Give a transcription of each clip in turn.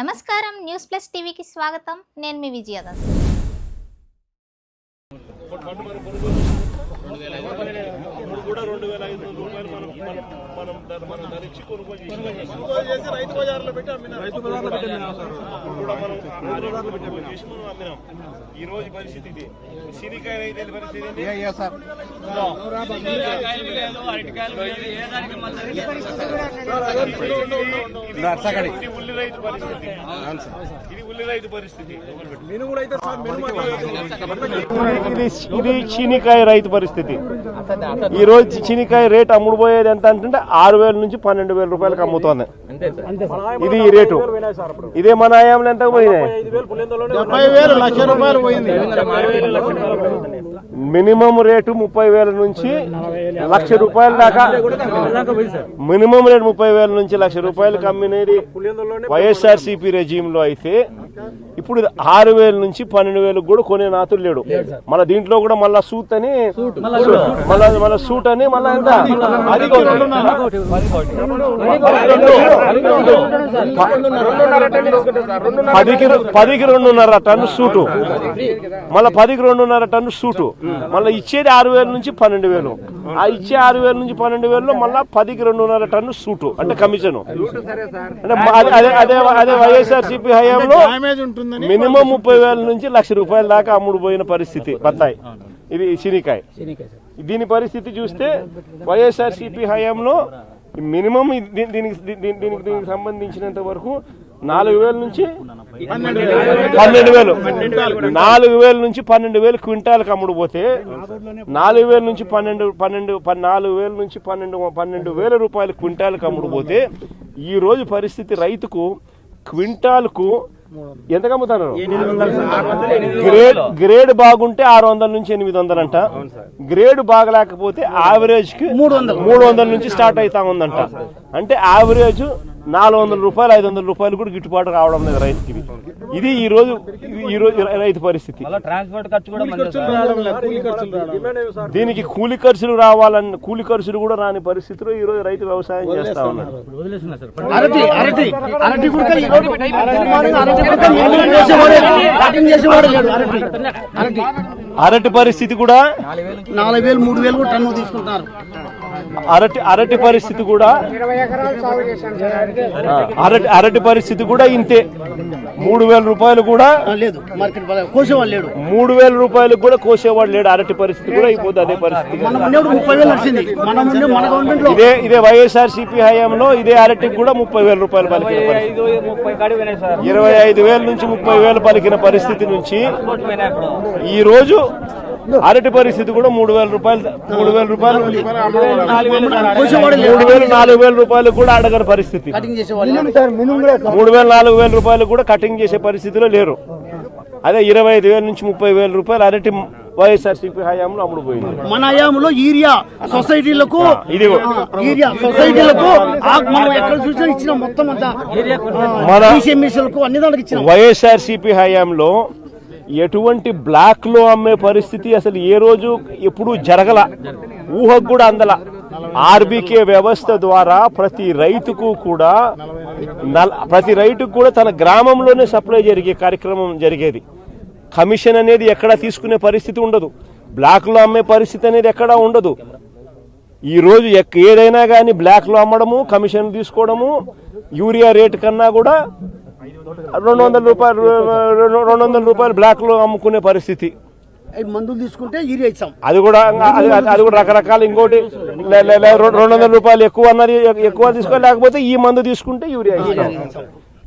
నమస్కారం. News plus టీవీకి స్వాగతం. నేను మీ విజయదాస్ కూడా రెండు వేల ఐదు వందల రూపాయలు మనం మనం మనం ధర- మనం ధరించి కొనుగోలు చేసి రైతు బజార్లో పెట్టి అమ్మినాం కూడా మనం కొనుగోలు చేసి మనం ఈ రోజు పరిస్థితి ఇది. సీనికాయ రైతు పరిస్థితి? ఇది ఉల్లి రైతు పరిస్థితి. ఇది ఉల్లి రైతు పరిస్థితి. ఇది చీనికాయ రైతు పరిస్థితి. ఈ రోజు చీనికాయ రేట్ అమ్ముడు పోయేది ఎంత అంటే ఆరు వేల నుంచి పన్నెండు వేల రూపాయలకు అమ్ముతోంది. ఇది ఈ రేటు. ఇదే మన ఆయాంలో ఎంత పోయినాయి డెబ్బై వేలు లక్ష రూపాయలు పోయింది. మినిమం రేటు ముప్పై వేల నుంచి లక్ష రూపాయల దాకా. మినిమం రేటు ముప్పై వేల నుంచి లక్ష రూపాయలకు అమ్మినది వైఎస్ఆర్ సిపి రెజీమ్లో అయితే ఇప్పుడు ఇది ఆరు వేల నుంచి పన్నెండు వేలకు కూడా కొనే నాతులు లేడు. మళ్ళీ దీంట్లో కూడా మళ్ళా సూట్ అని మళ్ళా మళ్ళా సూట్ అని మళ్ళా ఎంత అది పదికి పదికి రెండున్నర టన్ను సూటు మళ్ళీ పదికి రెండున్నర టన్ను సూటు మళ్ళీ ఇచ్చేది ఆరు వేల నుంచి పన్నెండు వేలు ఆ ఇచ్చే ఆరు వేల నుంచి పన్నెండు వేలు మళ్ళీ పదికి రెండున్నర టన్ను సూటు అంటే కమిషన్ అంటే అదే- అదే అదే అదే వైఎస్ఆర్ సిపి హయాంలో డ్యామేజ్ ఉంటుందని మినిమం ముప్పై వేల నుంచి లక్ష రూపాయల దాకా అమ్ముడు పోయిన పరిస్థితి బత్తాయి ఇది శనికాయ దీని పరిస్థితి చూస్తే వైఎస్ఆర్ సిపి హయాంలో మినిమం దీనికి దీనికి దీనికి సంబంధించినంత వరకు నాలుగు వేల నుంచి పన్నెండు వేలు. నాలుగు వేల నుంచి పన్నెండు వేలు క్వింటాల్కి అమ్ముడు పోతే నాలుగు వేల నుంచి పన్నెండు పన్నెండు నాలుగు వేల నుంచి పన్నెండు పన్నెండు వేల రూపాయలు క్వింటాల్కి అమ్ముడు పోతే పరిస్థితి రైతుకు క్వింటాల్కు ఎంత అమ్ముతారు గ్రేడ్ గ్రేడ్ బాగుంటే ఆరు వందల నుంచి ఎనిమిది వందలు అంట గ్రేడ్ బాగలేకపోతే యావరేజ్కి మూడు వందలు. మూడు వందల నుంచి స్టార్ట్ అవుతా ఉందంట. అంటే యావరేజ్ నాలుగు వందల రూపాయలు ఐదు వందల రూపాయలు కూడా గిట్టుబాటు రావడం లేదు రైతుకి. ఇది. ఇది ఈ రోజు ఈ రోజు రైతు పరిస్థితి. ట్రాన్స్పోర్ట్ ఖర్చు కూడా మంచిది సార్. రావడం లేదు, కూలి ఖర్చులు రావడం దీనికి కూలి ఖర్చులు రావాలని కూలి ఖర్చులు కూడా రాని పరిస్థితిలో ఈ రోజు రైతు వ్యవసాయం చేస్తా ఉన్నాడు. అరటి పరిస్థితి కూడా నాలుగు వేలు మూడు వేలు కూడా టన్ను తీసుకుంటున్నారు. అరటి అరటి పరిస్థితి కూడా అరటి అరటి పరిస్థితి కూడా ఇంతే. మూడు వేల రూపాయలు కూడా లేదు కోసేవాడు లేడు. మూడు వేల రూపాయలు కూడా కోసేవాడు లేడు. అరటి పరిస్థితి కూడా అయిపోతుంది అదే పరిస్థితి. ఇదే ఇదే వైఎస్ఆర్ సిపి హయాంలో ఇదే అరటికి కూడా ముప్పై వేల రూపాయలు పలికిన ఇరవై ఐదు వేల నుంచి ముప్పై వేలు పలికిన పరిస్థితి నుంచి ఈ రోజు అరటి పరిస్థితి కూడా మూడు వేల రూపాయలు మూడు వేల రూపాయలు మూడు వేలు నాలుగు వేల రూపాయలు కూడా అడగని పరిస్థితి. మూడు వేల నాలుగు వేల రూపాయలు కూడా కటింగ్ చేసే పరిస్థితిలో లేరు. అదే ఇరవై ఐదు వేల నుంచి ముప్పై వేల రూపాయలు అరటి వైఎస్ఆర్ సిపి హయాంలో అమ్ముడు పోయింది. మన హయాంలో యూరియా సొసైటీలకు ఇది ఆ, యూరియా సొసైటీలకు మనం ఎక్కడ చూసినా ఇచ్చిన మొత్తం అంతా. మన లకు అన్ని దానికి ఇచ్చిన. వైఎస్ఆర్ సిపి హయాంలో ఎటువంటి బ్లాక్లో అమ్మే పరిస్థితి అసలు ఏ రోజు ఎప్పుడూ జరగల. ఊహకు కూడా అందల. ఆర్బీకే వ్యవస్థ ద్వారా ప్రతి రైతుకు కూడా ప్రతి రైతుకు కూడా తన గ్రామంలోనే సప్లై జరిగే కార్యక్రమం జరిగేది. కమిషన్ అనేది ఎక్కడా తీసుకునే పరిస్థితి ఉండదు. బ్లాక్లో అమ్మే పరిస్థితి అనేది ఎక్కడా ఉండదు. ఈరోజు ఎక్- ఏదైనా కానీ బ్లాక్లో అమ్మడము కమిషన్ తీసుకోవడము యూరియా రేటు కన్నా కూడా రెండు వందల రూపాయలు రెండు వందల రూపాయలు బ్లాక్లో అమ్ముకునే పరిస్థితి. మందులు తీసుకుంటే అది కూడా అది కూడా రకరకాల ఇంకోటి రెండు వందల రూపాయలు ఎక్కువ అన్నది ఎక్కువ తీసుకో లేకపోతే ఈ మందు తీసుకుంటే యూరియా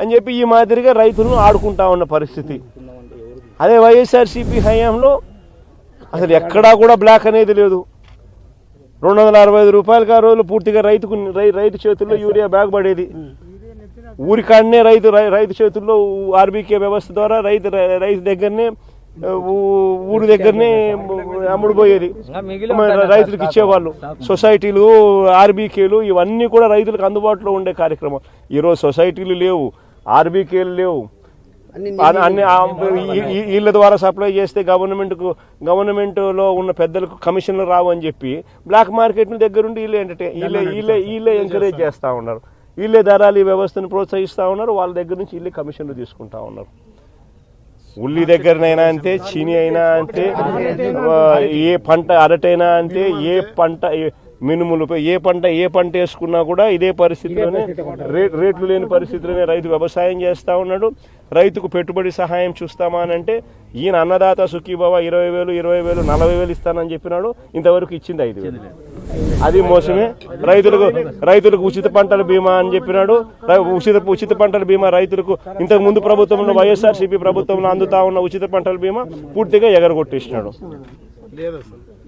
అని చెప్పి ఈ మాదిరిగా రైతులను ఆడుకుంటా ఉన్న పరిస్థితి. అదే వైఎస్ఆర్ సిపి హయాంలో అసలు ఎక్కడా కూడా బ్లాక్ అనేది లేదు. రెండు వందల అరవై ఐదు రూపాయలకి ఆ రోజులు పూర్తిగా రైతుకు రైతు చేతుల్లో యూరియా బ్యాగ్ పడేది. ఊరికాడనే రైతు రై- రైతు చేతుల్లో ఆర్బీకే వ్యవస్థ ద్వారా రైతు రై- రైతు దగ్గరనే ఊరి దగ్గరనే అమ్ముడు పోయేది ఇంకా మిగిలిన మన రైతులకు ఇచ్చేవాళ్ళు. సొసైటీలు ఆర్బీకేలు ఇవన్నీ కూడా రైతులకు అందుబాటులో ఉండే కార్యక్రమం. ఈరోజు సొసైటీలు లేవు ఆర్బీకేలు లేవు. అన్ని వీళ్ళ ద్వారా సప్లై చేస్తే గవర్నమెంట్కు గవర్నమెంట్లో ఉన్న పెద్దలకు కమిషన్లు రావు అని చెప్పి బ్లాక్ మార్కెట్ దగ్గరుండి వీళ్ళే ఎంటర్టైన్ వీళ్ళే వీళ్ళే వీళ్ళే ఎంకరేజ్ చేస్తూ ఉన్నారు. వీళ్ళే దళాలి వ్యవస్థను ప్రోత్సహిస్తూ ఉన్నారు వాళ్ళ దగ్గర నుంచి వీళ్ళే కమిషన్లు తీసుకుంటా ఉన్నారు. ఉల్లి దగ్గరనైనా అంతే చీని అయినా అంతే ఏ పంట అరటైనా అంతే ఏ పంట మినుములు ఏ పంట ఏ పంట వేసుకున్నా కూడా ఇదే పరిస్థితిలోనే రేట్ రేట్లు లేని పరిస్థితిలోనే రైతు వ్యవసాయం చేస్తా ఉన్నాడు. రైతుకు పెట్టుబడి సహాయం చూస్తామా అని అంటే ఈయన అన్నదాత సుఖీబాబా ఇరవై వేలు ఇరవై వేలు నలభై వేలు ఇస్తానని చెప్పినాడు. ఇంతవరకు ఇచ్చింది ఐదు వేలు. అది మోసమే. రైతులకు రైతులకు ఉచిత పంటల బీమా అని చెప్పినాడు. రై- ఉచిత ఉచిత పంటల బీమా రైతులకు ఇంతకు ముందు ప్రభుత్వంలో వైఎస్ఆర్సీపీ ప్రభుత్వంలో అందుతా ఉన్న ఉచిత పంటల బీమా పూర్తిగా ఎగరగొట్టేసినాడు.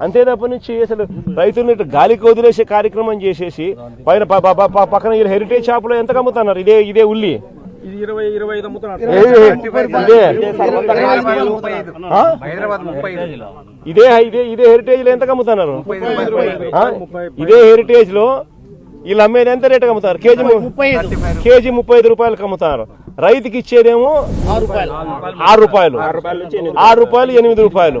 అంతే తప్ప నుంచి అసలు రైతుల్ని ఇట్లా గాలికి వదిలేసే కార్యక్రమం చేసేసి పైన పక్కన ఈ హెరిటేజ్ షాప్లో ఎంత అమ్ముతున్నారు ఇదే ఇదే ఉల్లి. ఇది ఇదే? ఇదే. ఇదే ఇదే హెరిటేజ్లో ఎంత అమ్ముతున్నారు? ఇదే హెరిటేజ్లో వీళ్ళు అమ్మేది ఎంత రేట్ అమ్ముతారు కేజీ కేజీ ముప్పై ఐదు రూపాయలకు అమ్ముతారు రైతుకి ఇచ్చేదేమో ఆరు రూపాయలు. ఆరు రూపాయలు. ఎనిమిది రూపాయలు.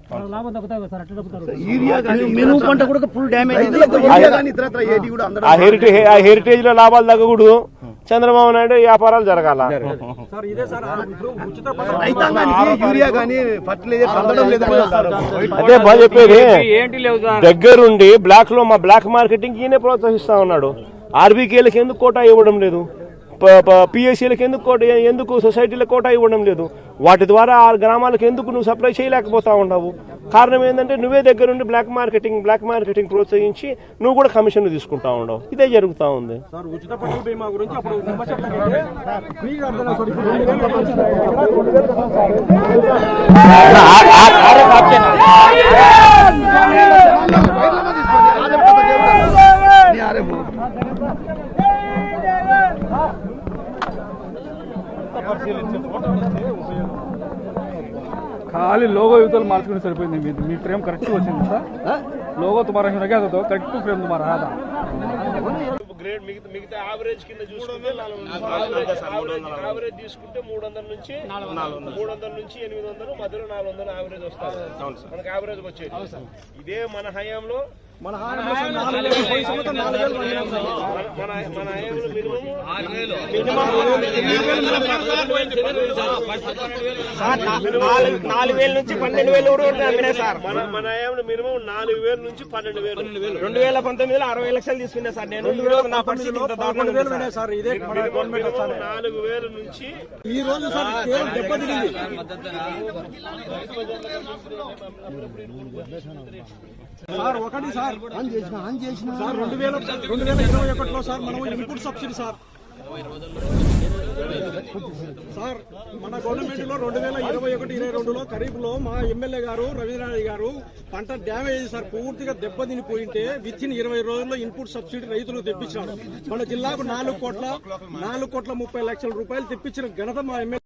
పంట కూడా ఫుల్ డ్యామేజ్ ఆ హెరిటేజ్ ఆ హెరిటేజ్లో లాభాలు తగ్గకూడదు. చంద్రబాబు నాయుడు వ్యాపారాలు జరగాల. అదే బాగా చెప్పేది. దగ్గరుండి బ్లాక్లో మా బ్లాక్ మార్కెటింగ్ ఈయనే ప్రోత్సహిస్తా ఉన్నాడు. ఆర్బీకేలకు ఎందుకు కోటా ఇవ్వడం లేదు? పిఎస్సీలకు ఎందుకు కోట ఎందుకు సొసైటీలకు కోటా ఇవ్వడం లేదు వాటి ద్వారా ఆ గ్రామాలకు ఎందుకు నువ్వు సప్లై చేయలేకపోతా ఉన్నావు కారణం ఏంటంటే నువ్వే దగ్గరుండి బ్లాక్ మార్కెటింగ్ బ్లాక్ మార్కెటింగ్ ప్రోత్సహించి నువ్వు కూడా కమిషన్ తీసుకుంటా ఉండవు ఇదే జరుగుతా ఉంది సార్ ఉచిత పంటల బీమా గురించి అప్పుడు నిమ్మ చెట్లకైతే ఫ్రీగా అర్థం సార్ ఇప్పుడు రెండు వేల ఖాళీ లోగో యువతలు మార్చుకుని సరిపోయింది. మీ మీ ఫ్రేమ్ కరెక్ట్ వచ్చింది సార్. లోగో తుమారా అదో కరెక్ట్ ఫ్రేమ్ తుమారా ఆదా గ్రేడ్ మిగతా మిగతా యావరేజ్ కింద చూసుకుంటే యావరేజ్ తీసుకుంటే మూడు వందల నుంచి మూడు వందల నుంచి ఎనిమిది వందలు మధ్యలో నాలుగు వందలు యావరేజ్ వస్తారు మనకి యావరేజ్ వచ్చేది. ఇదే మన హయాంలో మన నాలుగు వేలు నుంచి పన్నెండు వేలు కూడా అమ్మినాయి సార్. మన మినిమం నాలుగు వేల నుంచి పన్నెండు వేలు. రెండు వేల పంతొమ్మిదిలో అరవై లక్షలు తీసుకున్నా సార్. నేను నా పరిస్థితి. నాలుగు వేల నుంచి ఈ రోజు సార్ దెబ్బతింది సార్ ఒకటి సార్. సార్ రెండు వేల రెండు వేల ఇరవై ఒకటిలో సార్ మనం ఇన్పుట్ సబ్సిడీ సార్. సార్ మన గవర్నమెంట్లో రెండు వేల ఇరవై ఒకటి ఇరవై రెండులో ఖరీఫ్లో మా ఎమ్మెల్యే గారు రవీంద్రనాథ్ గారు పంట డ్యామేజ్ సార్ పూర్తిగా దెబ్బతిని పోయింటే విత్ ఇన్ ఇరవై రోజుల్లో ఇన్పుట్ సబ్సిడీ రైతులు తెప్పించాడు మన జిల్లాకు నాలుగు కోట్ల నాలుగు కోట్ల ముప్పై లక్షల రూపాయలు తెప్పించిన ఘనత మా ఎమ్మెల్యే